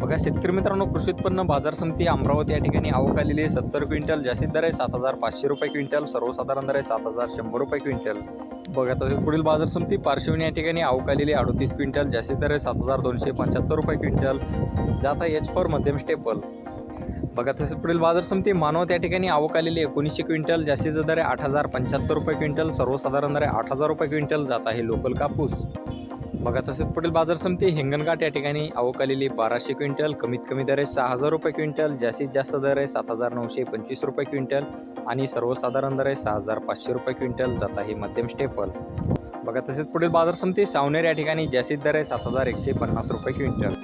बघा शेतकरी मित्रांनो कृषी उत्पन्न बाजार समिती अमरावती या ठिकाणी आवक आलेली आहे. सत्तर क्विंटल जास्तीत दर आहे सात हजार पाचशे रुपये क्विंटल. सर्वसाधारण दर आहे सात हजार शंभर रुपये क्विंटल. बघा तसेच पुढील बाजार समिती पार्श्वनी या ठिकाणी आवक आलेली अडतीस क्विंटल. जास्तीत दर आहे सात हजार दोनशे पंच्याहत्तर रुपये क्विंटल. जात आहे एच फॉर मध्यम स्टेपल बघा तसेच पुढील बाजार समिती मानवत या ठिकाणी आवक आलेली एकोणीसशे क्विंटल. जास्तीचा दर आहे आठ हजार पंच्याहत्तर रुपये क्विंटल. सर्वसाधारण दर आहे आठ हजार रुपये क्विंटल. जात आहे लोकल कापूस. बघा तसेच पुढील बाजार समिती हिंगणघाट या ठिकाणी आवक आलेली बाराशे क्विंटल कमीत कमी दर आहे सहा हजार रुपये क्विंटल जास्तीत जास्त दर आहे सात हजार नऊशे पंचवीस रुपये क्विंटल आणि सर्वसाधारण दर आहे सहा हजार पाचशे रुपये क्विंटल जात आहे मध्यम स्टेपल. बघा तसेच पुढील बाजार समिती सावनेर या ठिकाणी जास्तीत दर आहे सात हजार एकशे पन्नास रुपये क्विंटल.